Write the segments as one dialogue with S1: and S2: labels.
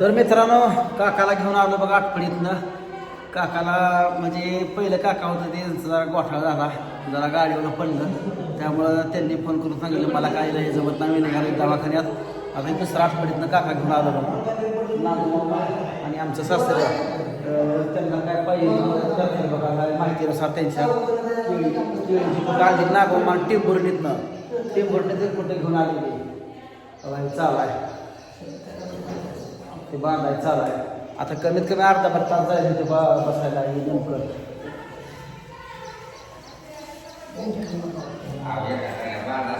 S1: तर मित्रांनो काकाला घेऊन आलो बघा आठवडीतनं काकाला म्हणजे पहिलं काका होतं ते जरा गोठाळा झाला. जरा गाडीवर पडलं. त्यामुळं त्यांनी फोन करून सांगितलं मला काय नाही जमत नाही मी निघालो दवाखान्यात. आता हे आठवडीतनं काका घेऊन आलो बघा. आणि आमचं सासरे. त्यांना काय पाहिजे बघा काय माहितीनुसार त्यांच्या काळजी केळीची कुठं आली नागोबा कुठे घेऊन आलेली चालू आहे. ते बांधायचं चालू आहे आता कमीत कमी अर्धा भर तास जाईल ते बा- बसायला हे नेमकं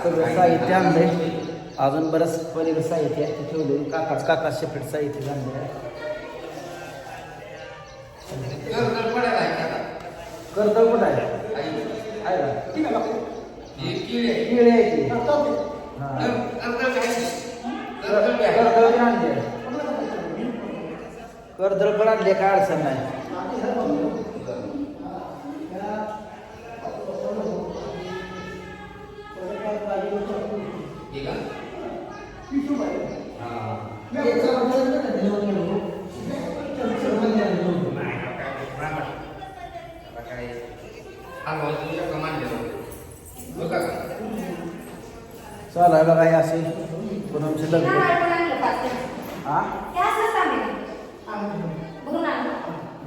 S1: सगळं साहित्य आणलंय. अजून बरंच पलीकडे साहित्य आहे ते ठेवले काकाच काका सेपरेट साहित्य आणलं आहे कर्दळ कुठं आहे? आहे का? किळे आहे की? हां. कर्दळ पण आणली आहे, काय अडचण नाही चालू आहे बघा हे असे पूनमचे लग्न हा?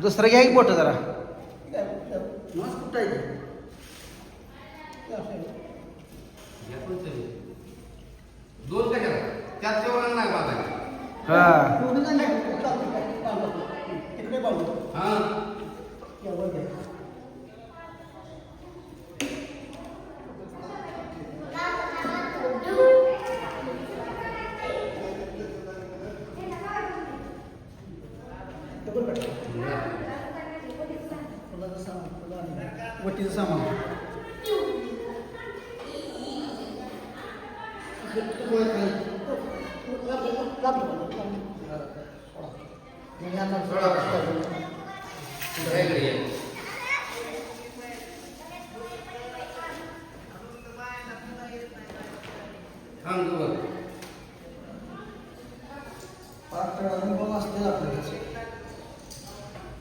S1: दुसरं घ्या की मोठं जरा.
S2: दोन कशाला? त्यात जेवण नाही बाबा
S1: हा. वटीचं सामान
S2: थांब तू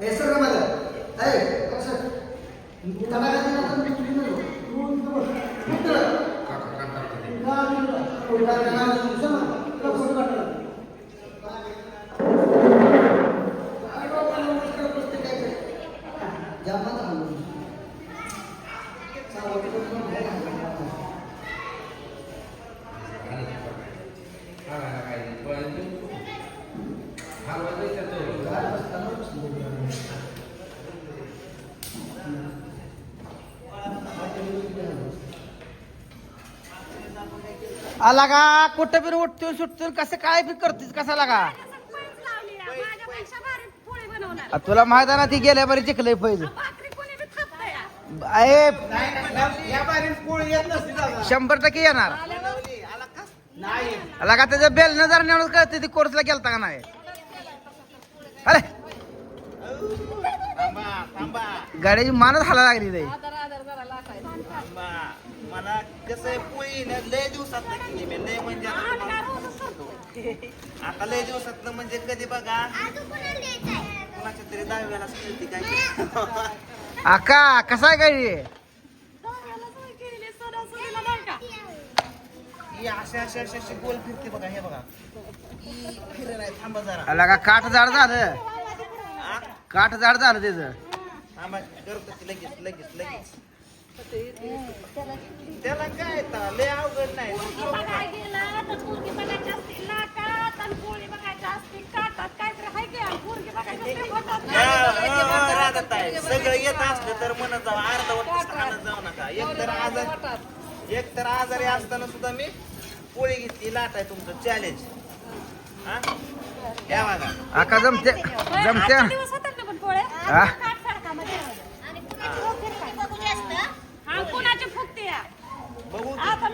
S1: हे सगळं माझं आहे कसं
S2: काका कंटाळतो ते. हा, हा, काय नाही. बोलायचं. हलवायचं त्याचं.
S1: आला का? कुठं बी उठतो सुटतो कसं काय बी करतेस? कसा लागा? तुला माहीत आहे ना ती गेल्या बरी जिंकलंय पहिलं
S3: भाकरी
S1: शंभर टक्के येणार. आला का? त्याच्या बेल न जर नेऊन कळते ती कोर्सला गेलता का नाही? अरे. गाड्याची मानच हाला लागली नाही
S4: मला कसं आहे पोळी ना लय दिवसात केली मी लय म्हणजे आता तुम्हाला- आता लय दिवसात म्हणजे कधी बघा? कुणाच्या तरी दहाव्याला काय
S1: आका कसा आहे गाडी?
S4: ही अशा अशा अशा अशी गोल फिरते बघा हे बघा. ही थांबा जरा
S1: आला का काठ जाड झालं? काठ जाड झालं त्याचं.
S4: थांबा करतो की लगेच लगेच लगेच. त्याला काय आता, लय अवघड नाही.
S3: बघायला गेला तर पोरगी बघायची असते नाकात आणि पोळी बघायची असते काटात काहीतरी हाय की आणि पोरगी बघायची असते पोटात.
S4: हा, हा, राहतात आहे. सगळं येत असलं तर म्हणत जाऊ अर्धा वाटत आणत जाऊ नका. एक तर एक तर आजारी असताना सुद्धा मी पोळी घेतली लाट आहे तुमचं चॅलेंज
S1: आका जमते? जमते हा?
S3: हा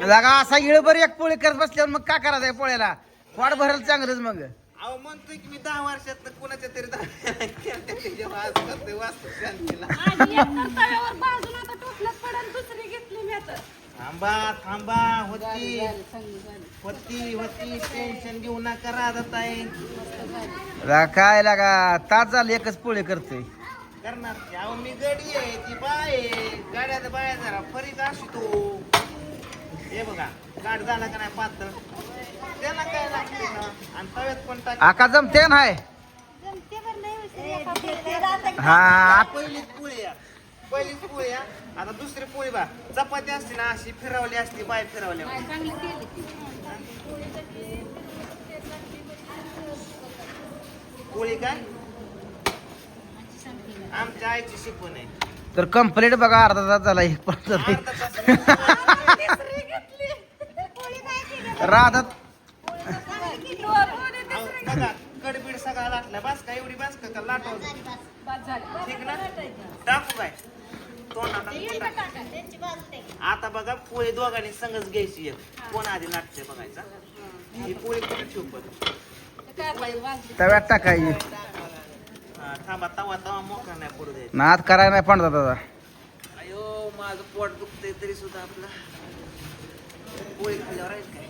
S1: लागा असा इळभर एक पोळी करत बसल्यावर मग का करायचं आहे पोळ्याला? वाट भरल चांगलंच मग.
S4: अहो म्हणतोय की मी दहा वर्षात कुणाच्या तरी दहा थांबा थांबा होती. होती होती टेन्शन घेऊ नका राहत आहे
S1: ला काय लागा तास झालं एकच पोळी करतोय
S4: करणार. अहो मी गडी आहे ती बाय गाड्यात बाय जरा फरीक असतो हे बघा गाड झाला का नाही पातळ त्याला काय लागते ना? आणि तव्यात पण टाक
S1: आका जमते नाही? हा.
S4: पहिलीच पोळी आहे. पहिलीच पोळी आहे. आता दुसरी पोळी बा. चपाती असते ना अशी फिरवली असती बाय फिरवली. पोळी काय? आमच्या आईची शिकवण आहे.
S1: तर कंप्लीट बघा अर्धा तास झाला एक पण
S4: अर्धा तास
S3: तिसरी घेतली पोळी नाही केली.
S1: राहतात
S3: दोन पोळी
S4: अहो, बघा कडबीड सगळा लाटला बस का एवढी बस का लाटव
S3: झाली.
S4: ठीक ना? टाकू काय तोंडात. आता बघा पोळी दोघांनी संगच घ्यायची एक. कोण आधी लागते बघायचा? ही पोळी कुठे ठेवू.
S1: तव्यात टाकायची.
S4: हा, थांबा तवा तवा मोकळा नाही पडू द्यायचा.
S1: नाद करायला नाही पण दादा.
S4: अयो माझं पोट दुखतंय तरी सुद्धा आपलं. पोळी खाल्ल्यावर राहील काय?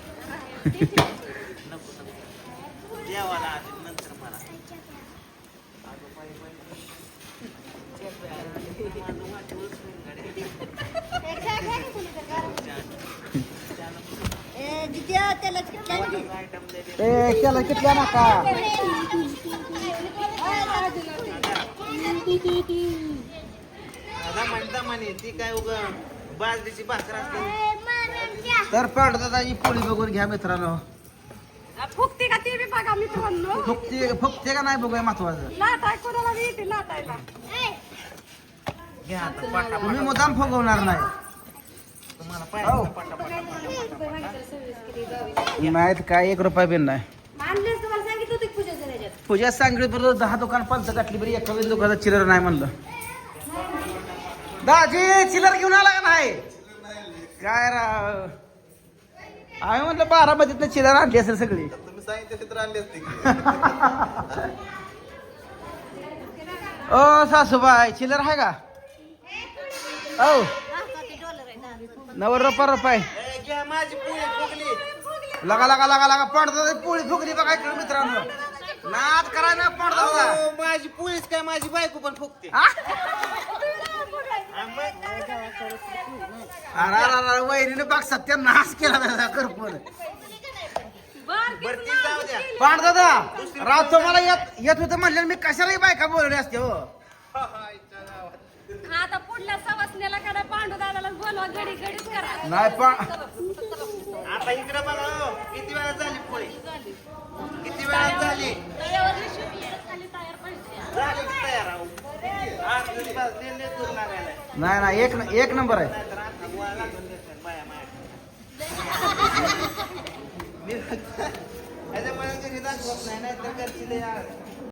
S4: नको नको. देवाला आधी नंतर मला. अगं बाई, बाई. माझं वाटवंच नाही गाडी. आयटम दे दे.
S1: ए त्याला कितल्या नाका.
S4: दमानी दमानी ती काय उग बाजरीची भाकर असते.
S1: तर पोळी बघून घ्या मित्रांनो.
S3: फुकते का ते बी बघा मित्रांनो?
S1: फुकते फुकते का नाही बघूया महत्वाचं?
S3: लाट आहे कोणाला
S4: घ्या आता पाटा
S1: तुम्ही मुद्दाम फुगवणार नाही.
S4: तुम्हाला
S1: हो.
S4: पाहिजे पाटा पाटा पाटा.
S1: नाही तर काय एक रुपया बिन नाही.
S3: मानलेच तुम्हाला सांगितलं होतं की पूजा
S1: सांगली बरोबर दहा दुकान पंच काटली बरी एका वेळी दुकानात चिल्लर नाही म्हणलं. दाजी चिल्लर घेऊन आला का नाही? काय राव आम्ही म्हणलं बारामतीतनं चिल्लर आणली असेल सगळी.
S5: तुम्ही सांगितले तर आणले असते. की.
S1: ओ सासूबाई चिल्लर आहे का? औ. नव्वद रुपये. रुपये
S4: माझी पोळी फुगली
S1: लगा लगा लगा लगा पडदा पोळी फुगली बघा इकडे मित्रांनो. नाद करा ना पडदा
S4: माझी पोळीच काय माझी बायको पण फुगते?
S1: अरे अरे वहिनीने बघ सत्य नाश केला त्याचा करपून
S3: बारकी
S4: बरं ती जाऊ द्या.
S1: पाण दादा राव तुम्हाला येत येत होतं म्हणलं मी कशालाही बायका बोलले असते हो
S3: सवासण्याला करा पांडू दादाला बोलवा गडी गडीच करा.
S1: नाही पण
S4: आता इकडे बघा हो, किती वेळा झाली पोळी? किती वेळा झाली?
S3: तयार पाहिजे.
S4: झाली की दूर.
S1: नाही नाही एक एक नंबर आहे.
S4: नाहीतर आता गोळा लागून देतात बाया माया. मी त्याच्यामुळे घरी दाखवत नाही नाहीतर घरची